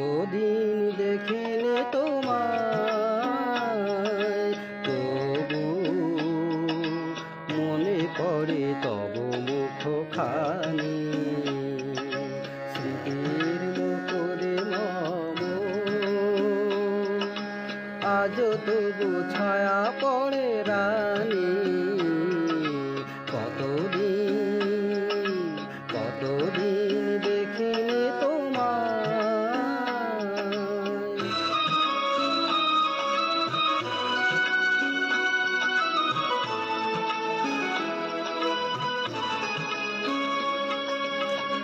কতদিন দেখিনি তোমায়? তবু মনে পড়ে তব মুখ খানি স্মৃতির মুখরে মম আজ তবু ছায়া পড়ে রানী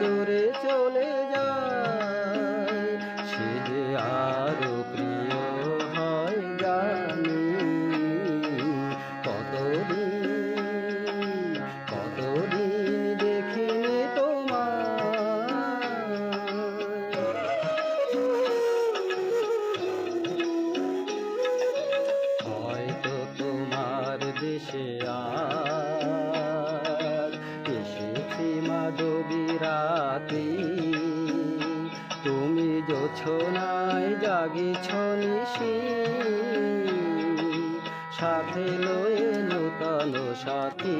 দূরে চলে যায় রাতে। তুমি জোছনায় জাগিছ নিশি, সাথে লয়ে নূতন সাথী।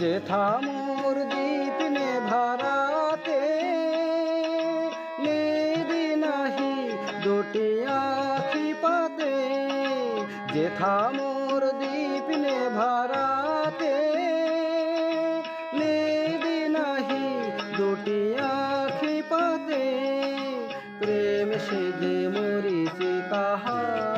যেথা মোর দীপ নে ভারাতে নিদি নাহি দুটি আখি পাতে। যেথা মোর দীপ নে ভারাতে নেদি নাহি দুটি আখি পাতে, প্রেম সে যে মরিছে কাহায়